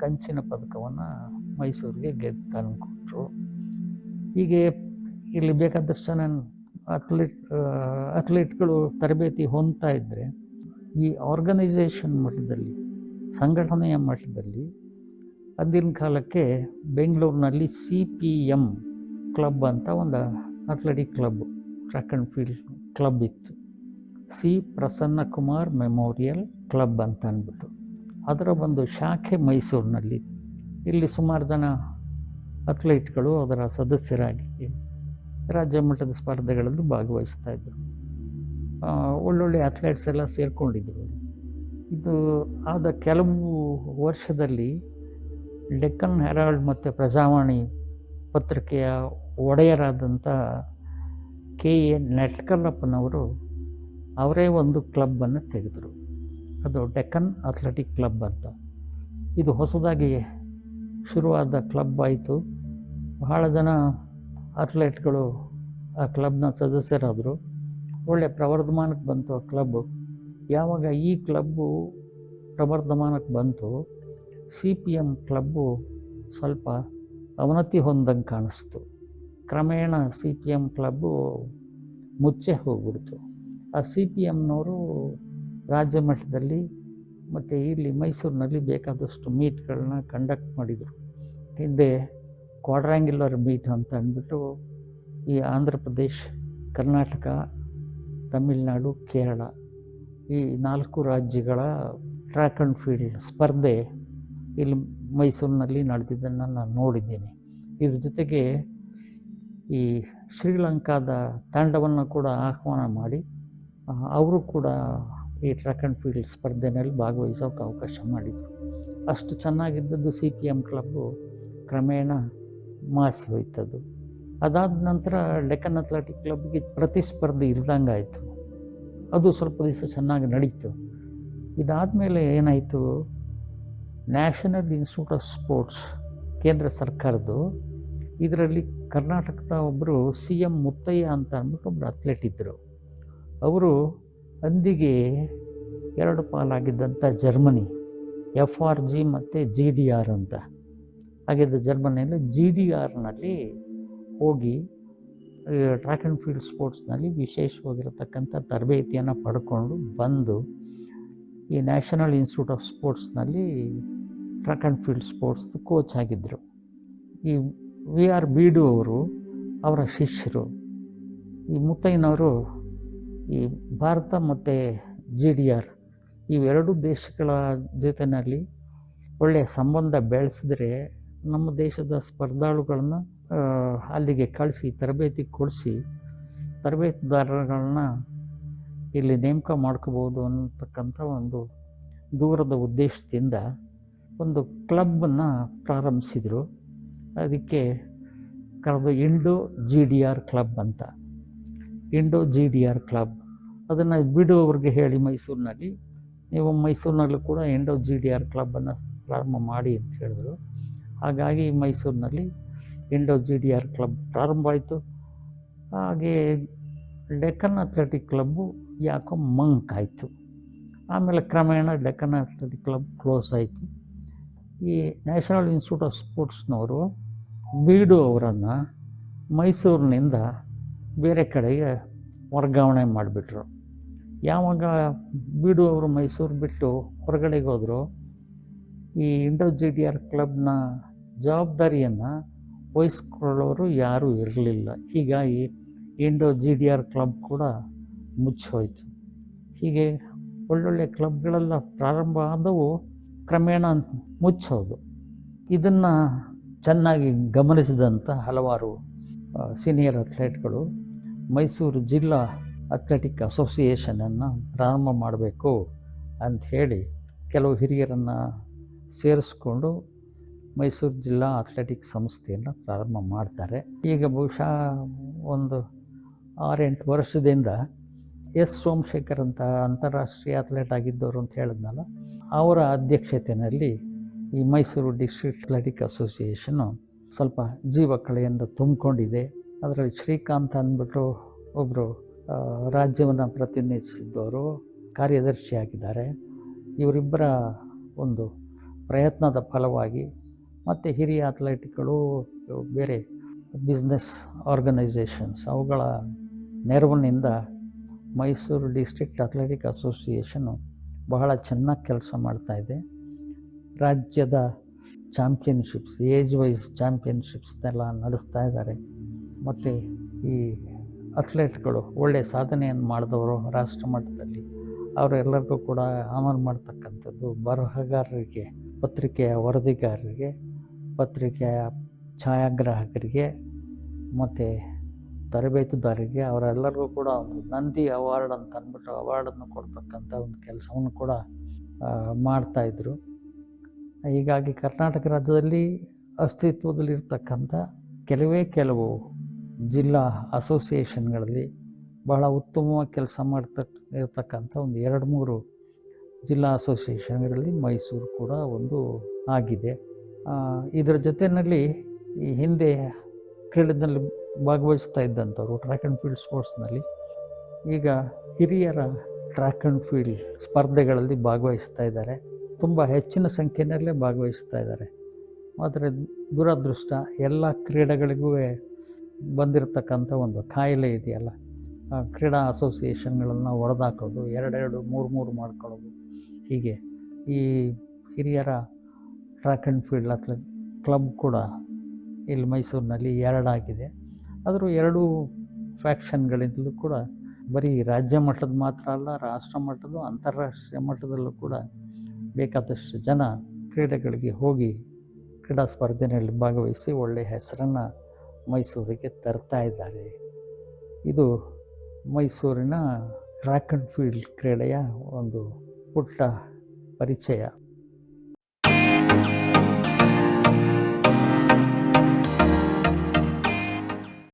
Speaker 1: ಕಂಚಿನ ಪದಕವನ್ನು ಮೈಸೂರಿಗೆ ಗೆದ್ದು ತಂದುಕೊಟ್ರು. ಹೀಗೆ ಇಲ್ಲಿ ಬೇಕಾದಷ್ಟು ಜನ ಅಥ್ಲೀಟ್ ಅಥ್ಲೀಟ್ಗಳು ತರಬೇತಿ ಹೊಂದ್ತಾ ಇದ್ದರೆ ಈ ಆರ್ಗನೈಸೇಷನ್ ಮಟ್ಟದಲ್ಲಿ, ಸಂಘಟನೆಯ ಮಟ್ಟದಲ್ಲಿ ಅಂದಿನ ಕಾಲಕ್ಕೆ ಬೆಂಗಳೂರಿನಲ್ಲಿ ಸಿ ಪಿ ಎಂ ಕ್ಲಬ್ ಅಂತ ಒಂದು athletic club track and field club ಇತ್ತು. C Prasanna Kumar memorial club ಅಂತ ಅಂದ್ಬಿಟ್ಟು. ಅದರ ಒಂದು ಶಾಖೆ ಮೈಸೂರಿನಲ್ಲಿ. ಇಲ್ಲಿ ಸುಮಾರು ಜನ ಅಥ್ಲೀಟ್ಗಳು ಅದರ ಸದಸ್ಯರಾಗಿ ರಾಜ್ಯ ಮಟ್ಟದ ಸ್ಪರ್ಧೆಗಳಲ್ಲಿ ಭಾಗವಹಿಸ್ತಾ ಇದ್ದರು ಒಳ್ಳೊಳ್ಳೆ ಅಥ್ಲೆಟ್ಸ್ ಎಲ್ಲ ಸೇರಿಕೊಂಡಿದ್ದರು ಇದು ಆದ ಕೆಲವು ವರ್ಷದಲ್ಲಿ ಡೆಕ್ಕನ್ ಹೆರಾಲ್ಡ್ ಮತ್ತು ಪ್ರಜಾವಾಣಿ ಪತ್ರಿಕೆಯ ಒಡೆಯರಾದಂಥ ಕೆ ಎ ನೆಟ್ಕಲ್ಲಪ್ಪನವರು ಅವರೇ ಒಂದು ಕ್ಲಬ್ಬನ್ನು ತೆಗೆದರು. ಅದು ಡೆಕ್ಕನ್ ಅಥ್ಲೆಟಿಕ್ ಕ್ಲಬ್ ಅಂತ. ಇದು ಹೊಸದಾಗಿ ಶುರುವಾದ ಕ್ಲಬ್ ಆಯಿತು. ಬಹಳ ಜನ ಅಥ್ಲೆಟ್ಗಳು ಆ ಕ್ಲಬ್ನ ಸದಸ್ಯರಾದರು. ಒಳ್ಳೆ ಪ್ರವರ್ಧಮಾನಕ್ಕೆ ಬಂತು ಆ ಕ್ಲಬ್ಬು ಯಾವಾಗ ಈ ಕ್ಲಬ್ಬು ಪ್ರವರ್ಧಮಾನಕ್ಕೆ ಬಂತು, ಸಿ ಪಿ ಎಂ ಕ್ಲಬ್ಬು ಸ್ವಲ್ಪ ಅವನತಿ ಹೊಂದಂಗೆ ಕಾಣಿಸ್ತು. ಕ್ರಮೇಣ ಸಿ ಪಿ ಎಂ ಕ್ಲಬ್ಬು ಮುಚ್ಚೆ ಹೋಗ್ಬಿಡ್ತು. ಆ ಸಿ ಪಿ ಎಮ್ನವರು ರಾಜ್ಯ ಮಟ್ಟದಲ್ಲಿ ಮತ್ತು ಇಲ್ಲಿ ಮೈಸೂರಿನಲ್ಲಿ ಬೇಕಾದಷ್ಟು ಮೀಟ್ಗಳನ್ನ ಕಂಡಕ್ಟ್ ಮಾಡಿದರು. ಹಿಂದೆ ಕ್ವಾಡ್ರ್ಯಾಂಗ್ಯುಲರ್ ಮೀಟ್ ಅಂತ ಅಂದ್ಬಿಟ್ಟು ಈ ಆಂಧ್ರ ಪ್ರದೇಶ್, ಕರ್ನಾಟಕ, ತಮಿಳುನಾಡು, ಕೇರಳ ಈ ನಾಲ್ಕು ರಾಜ್ಯಗಳ ಟ್ರ್ಯಾಕ್ ಆ್ಯಂಡ್ ಫೀಲ್ಡ್ ಸ್ಪರ್ಧೆ ಇಲ್ಲಿ ಮೈಸೂರಿನಲ್ಲಿ ನಡೆದಿದ್ದನ್ನು ನಾನು ನೋಡಿದ್ದೇನೆ. ಇದ್ರ ಜೊತೆಗೆ ಈ ಶ್ರೀಲಂಕಾದ ತಂಡವನ್ನು ಕೂಡ ಆಹ್ವಾನ ಮಾಡಿ ಅವರು ಕೂಡ ಈ ಟ್ರ್ಯಾಕ್ ಆ್ಯಂಡ್ ಫೀಲ್ಡ್ ಸ್ಪರ್ಧೆನಲ್ಲಿ ಭಾಗವಹಿಸೋಕೆ ಅವಕಾಶ ಮಾಡಿದರು. ಅಷ್ಟು ಚೆನ್ನಾಗಿದ್ದದ್ದು ಸಿ ಪಿ ಎಂ ಕ್ಲಬ್ಬು ಕ್ರಮೇಣ ಮಾಸಿ ಹೋಯ್ತದ್ದು. ಅದಾದ ನಂತರ ಡೆಕ್ಕನ್ ಅಥ್ಲೆಟಿಕ್ ಕ್ಲಬ್ಗೆ ಪ್ರತಿಸ್ಪರ್ಧೆ ಇಲ್ದಂಗೆ ಆಯಿತು. ಅದು ಸ್ವಲ್ಪ ದಿವಸ ಚೆನ್ನಾಗಿ ನಡೀತು. ಇದಾದಮೇಲೆ ಏನಾಯಿತು ನ್ಯಾಷನಲ್ ಇನ್ಸ್ಟಿಟ್ಯೂಟ್ ಆಫ್ ಸ್ಪೋರ್ಟ್ಸ್ ಕೇಂದ್ರ ಸರ್ಕಾರದ್ದು, ಇದರಲ್ಲಿ ಕರ್ನಾಟಕದ ಒಬ್ಬರು ಸಿ ಎಂ ಮುತ್ತಯ್ಯ ಅಂತ ಅಂದ್ಬಿಟ್ಟು ಒಬ್ಬರು ಅಥ್ಲೆಟ್ ಇದ್ದರು ಅವರು ಅಂದಿಗೆ ಎರಡು ಪಾಲಾಗಿದ್ದಂಥ ಜರ್ಮನಿ, ಎಫ್ ಆರ್ ಜಿ ಮತ್ತು ಜಿ ಡಿ ಆರ್ ಅಂತ. ಹಾಗಿದ್ದ ಜರ್ಮನಿಯಲ್ಲಿ ಜಿ ಡಿ ಆರ್ನಲ್ಲಿ ಹೋಗಿ ಟ್ರ್ಯಾಕ್ ಆ್ಯಂಡ್ ಫೀಲ್ಡ್ ಸ್ಪೋರ್ಟ್ಸ್ನಲ್ಲಿ ವಿಶೇಷವಾಗಿರತಕ್ಕಂಥ ತರಬೇತಿಯನ್ನು ಪಡ್ಕೊಂಡು ಬಂದು, ಈ national institute of ಸ್ಪೋರ್ಟ್ಸ್ನಲ್ಲಿ track and field sports coach ಆಗಿದ್ದರು. ಈ ವಿ ಆರ್ ಬೀಡು ಅವರು ಅವರ ಶಿಷ್ಯರು. ಈ ಮುತ್ತಯ್ಯನವರು ಈ ಭಾರತ ಮತ್ತು ಜಿ ಡಿ ಆರ್ ಇವೆರಡು ದೇಶಗಳ ಜೊತೆಯಲ್ಲಿ ಒಳ್ಳೆಯ ಸಂಬಂಧ ಬೆಳೆಸಿದ್ರೆ ನಮ್ಮ ದೇಶದ ಸ್ಪರ್ಧಾಳುಗಳನ್ನು ಅಲ್ಲಿಗೆ ಕಳಿಸಿ ತರಬೇತಿ ಕೊಡಿಸಿ ತರಬೇತಿದಾರರುಗಳನ್ನ ಇಲ್ಲಿ ನೇಮಕ ಮಾಡ್ಕೋಬೋದು ಅನ್ನತಕ್ಕಂಥ ಒಂದು ದೂರದ ಉದ್ದೇಶದಿಂದ ಒಂದು ಕ್ಲಬ್ಬನ್ನು ಪ್ರಾರಂಭಿಸಿದರು. ಅದಕ್ಕೆ ಕರೆದು Indo G D R club ಅಂತ. Indo G D R club. ಅದನ್ನು ಬಿಡುವವ್ರಿಗೆ ಹೇಳಿ ಮೈಸೂರಿನಲ್ಲಿ. ನೀವು ಮೈಸೂರಿನಲ್ಲೂ ಕೂಡ ಇಂಡೋ ಜಿ ಡಿ ಆರ್ ಕ್ಲಬ್ಬನ್ನು ಪ್ರಾರಂಭ ಮಾಡಿ ಅಂತ ಹೇಳಿದ್ರು. ಹಾಗಾಗಿ ಮೈಸೂರಿನಲ್ಲಿ Indo G D R club ಪ್ರಾರಂಭ ಆಯಿತು. ಹಾಗೆ ಡೆಕ್ಕನ್ ಅಥ್ಲೆಟಿಕ್ ಕ್ಲಬ್ಬು ಯಾಕೋ ಮಂಕ್ ಆಯಿತು. ಆಮೇಲೆ ಕ್ರಮೇಣ ಡೆಕ್ಕನ್ ಅಥ್ಲೆಟಿಕ್ ಕ್ಲಬ್ ಕ್ಲೋಸ್ ಆಯಿತು. ಈ ನ್ಯಾಷನಲ್ ಇನ್ಸ್ಟಿಟ್ಯೂಟ್ ಆಫ್ ಸ್ಪೋರ್ಟ್ಸ್ನವರು ಬೀಡು ಅವರನ್ನು ಮೈಸೂರಿನಿಂದ ಬೇರೆ ಕಡೆಗೆ ವರ್ಗಾವಣೆ ಮಾಡಿಬಿಟ್ರು. ಯಾವಾಗ ಬೀಡು ಅವರು ಮೈಸೂರು ಬಿಟ್ಟು ಹೊರಗಡೆಗೆ ಹೋದರು, ಈ ಇಂಡೋ ಜಿ ಡಿ ಆರ್ ಕ್ಲಬ್ನ ಜವಾಬ್ದಾರಿಯನ್ನು ವಹಿಸ್ಕೊಳ್ಳೋರು ಯಾರೂ ಇರಲಿಲ್ಲ. ಹೀಗಾಗಿ Indo G D R club ಕೂಡ ಮುಚ್ಚೋಯ್ತು ಹೀಗೆ ಒಳ್ಳೊಳ್ಳೆ ಕ್ಲಬ್ಗಳೆಲ್ಲ ಪ್ರಾರಂಭ ಆದವು ಕ್ರಮೇಣ ಮುಚ್ಚೋದು ಇದನ್ನು ಚೆನ್ನಾಗಿ ಗಮನಿಸಿದಂಥ ಹಲವಾರು ಸೀನಿಯರ್ ಅಥ್ಲೆಟ್ಗಳು ಮೈಸೂರು ಜಿಲ್ಲಾ ಅಥ್ಲೆಟಿಕ್ ಅಸೋಸಿಯೇಷನನ್ನು ಪ್ರಾರಂಭ ಮಾಡಬೇಕು ಅಂತ ಹೇಳಿ ಕೆಲವು ಹಿರಿಯರನ್ನು ಸೇರಿಸ್ಕೊಂಡು ಮೈಸೂರು ಜಿಲ್ಲಾ ಅಥ್ಲೆಟಿಕ್ ಸಂಸ್ಥೆಯನ್ನು ಪ್ರಾರಂಭ ಮಾಡ್ತಾರೆ. ಈಗ ಬಹುಶಃ ಒಂದು ಆರೆಂಟು ವರ್ಷದಿಂದ ಎಸ್ ಸೋಮಶೇಖರ್ ಅಂತ ಅಂತಾರಾಷ್ಟ್ರೀಯ ಅಥ್ಲೆಟ್ ಆಗಿದ್ದವರು ಅಂತ ಹೇಳಿದ್ನಲ್ಲ, ಅವರ ಅಧ್ಯಕ್ಷತೆಯಲ್ಲಿ ಈ ಮೈಸೂರು ಡಿಸ್ಟ್ರಿಕ್ಟ್ ಅಥ್ಲೆಟಿಕ್ ಅಸೋಸಿಯೇಷನು ಸ್ವಲ್ಪ ಜೀವಕಳೆಯಿಂದ ತುಂಬಿಕೊಂಡಿದೆ. ಅದರಲ್ಲಿ ಶ್ರೀಕಾಂತ್ ಅಂದ್ಬಿಟ್ಟು ಒಬ್ಬರು ರಾಜ್ಯವನ್ನು ಪ್ರತಿನಿಧಿಸಿದ್ದವರು ಕಾರ್ಯದರ್ಶಿಯಾಗಿದ್ದಾರೆ. ಇವರಿಬ್ಬರ ಒಂದು ಪ್ರಯತ್ನದ ಫಲವಾಗಿ ಮತ್ತು ಹಿರಿಯ ಅಥ್ಲೆಟಿಕ್ಗಳು, ಬೇರೆ ಬಿಸ್ನೆಸ್ ಆರ್ಗನೈಸೇಷನ್ಸ್ ಅವುಗಳ ನೆರವಿನಿಂದ ಮೈಸೂರು ಡಿಸ್ಟ್ರಿಕ್ಟ್ ಅಥ್ಲೆಟಿಕ್ ಅಸೋಸಿಯೇಷನು ಬಹಳ ಚೆನ್ನಾಗಿ ಕೆಲಸ ಮಾಡ್ತಾಯಿದೆ ರಾಜ್ಯದ ಚಾಂಪಿಯನ್ಶಿಪ್ಸ್ ಏಜ್ ವೈಸ್ ಚಾಂಪಿಯನ್ಶಿಪ್ಸ್ನೆಲ್ಲ ನಡೆಸ್ತಾ ಇದ್ದಾರೆ. ಮತ್ತು ಈ ಅಥ್ಲೆಟ್ಗಳು ಒಳ್ಳೆಯ ಸಾಧನೆಯನ್ನು ಮಾಡಿದವರು ರಾಷ್ಟ್ರ ಮಟ್ಟದಲ್ಲಿ ಅವರೆಲ್ಲರಿಗೂ ಕೂಡ ಆಮದು ಮಾಡ್ತಕ್ಕಂಥದ್ದು ಬರಹಗಾರರಿಗೆ, ಪತ್ರಿಕೆಯ ವರದಿಗಾರರಿಗೆ, ಪತ್ರಿಕೆಯ ಛಾಯಾಗ್ರಾಹಕರಿಗೆ, ಮತ್ತು ತರಬೇತುದಾರರಿಗೆ ಅವರೆಲ್ಲರಿಗೂ ಕೂಡ ಒಂದು ನಂದಿ ಅವಾರ್ಡ್ ಅಂತ ಅಂದ್ಬಿಟ್ಟು ಅವಾರ್ಡನ್ನು ಕೊಡ್ತಕ್ಕಂಥ ಒಂದು ಕೆಲಸವನ್ನು ಕೂಡ ಮಾಡ್ತಾಯಿದ್ರು ಹೀಗಾಗಿ ಕರ್ನಾಟಕ ರಾಜ್ಯದಲ್ಲಿ ಅಸ್ತಿತ್ವದಲ್ಲಿರ್ತಕ್ಕಂಥ ಕೆಲವೇ ಕೆಲವು ಜಿಲ್ಲಾ ಅಸೋಸಿಯೇಷನ್ಗಳಲ್ಲಿ ಬಹಳ ಉತ್ತಮವಾಗಿ ಕೆಲಸ ಮಾಡ್ತ ಇರತಕ್ಕಂಥ ಒಂದು ಎರಡು ಮೂರು ಜಿಲ್ಲಾ ಅಸೋಸಿಯೇಷನ್ಗಳಲ್ಲಿ ಮೈಸೂರು ಕೂಡ ಒಂದು ಆಗಿದೆ. ಇದರ ಜೊತೆಯಲ್ಲಿ ಈ ಹಿಂದೆ ಕ್ರೀಡೆಯಲ್ಲಿ ಭಾಗವಹಿಸ್ತಾ ಇದ್ದಂಥವ್ರು ಟ್ರ್ಯಾಕ್ ಆ್ಯಂಡ್ ಫೀಲ್ಡ್ ಸ್ಪೋರ್ಟ್ಸ್ನಲ್ಲಿ ಈಗ ಹಿರಿಯರ ಟ್ರ್ಯಾಕ್ ಆ್ಯಂಡ್ ಫೀಲ್ಡ್ ಸ್ಪರ್ಧೆಗಳಲ್ಲಿ ಭಾಗವಹಿಸ್ತಾ ಇದ್ದಾರೆ. ತುಂಬ ಹೆಚ್ಚಿನ ಸಂಖ್ಯೆಯಲ್ಲೇ ಭಾಗವಹಿಸ್ತಾ ಇದ್ದಾರೆ. ಆದರೆ ದುರದೃಷ್ಟ ಎಲ್ಲ ಕ್ರೀಡೆಗಳಿಗೂ ಬಂದಿರತಕ್ಕಂಥ ಒಂದು ಕಾಯಿಲೆ ಇದೆಯಲ್ಲ ಕ್ರೀಡಾ ಅಸೋಸಿಯೇಷನ್ಗಳನ್ನು ಹೊಡೆದಾಕೋದು, ಎರಡೆರಡು, ಮೂರು ಮೂರು ಮಾಡ್ಕೊಳ್ಳೋದು, ಹೀಗೆ. ಈ ಹಿರಿಯರ ಟ್ರ್ಯಾಕ್ ಆ್ಯಂಡ್ ಫೀಲ್ಡ್ ಅಥ್ಲ ಕ್ಲಬ್ ಕೂಡ ಇಲ್ಲಿ ಮೈಸೂರಿನಲ್ಲಿ ಎರಡಾಗಿದೆ. ಆದರೂ ಎರಡೂ ಫ್ಯಾಕ್ಷನ್ಗಳಿಂದಲೂ ಕೂಡ ಬರೀ ರಾಜ್ಯ ಮಟ್ಟದ ಮಾತ್ರ ಅಲ್ಲ, ರಾಷ್ಟ್ರ ಮಟ್ಟದ ಅಂತಾರಾಷ್ಟ್ರೀಯ ಮಟ್ಟದಲ್ಲೂ ಕೂಡ ಬೇಕಾದಷ್ಟು ಜನ ಕ್ರೀಡೆಗಳಿಗೆ ಹೋಗಿ ಕ್ರೀಡಾ ಸ್ಪರ್ಧೆಯಲ್ಲಿ ಭಾಗವಹಿಸಿ ಒಳ್ಳೆಯ ಹೆಸರನ್ನು ಮೈಸೂರಿಗೆ ತರ್ತಾ ಇದ್ದಾರೆ. ಇದು ಮೈಸೂರಿನ ಟ್ರ್ಯಾಕ್ ಆ್ಯಂಡ್ ಫೀಲ್ಡ್ ಕ್ರೀಡೆಯ ಒಂದು ಪುಟ್ಟ ಪರಿಚಯ.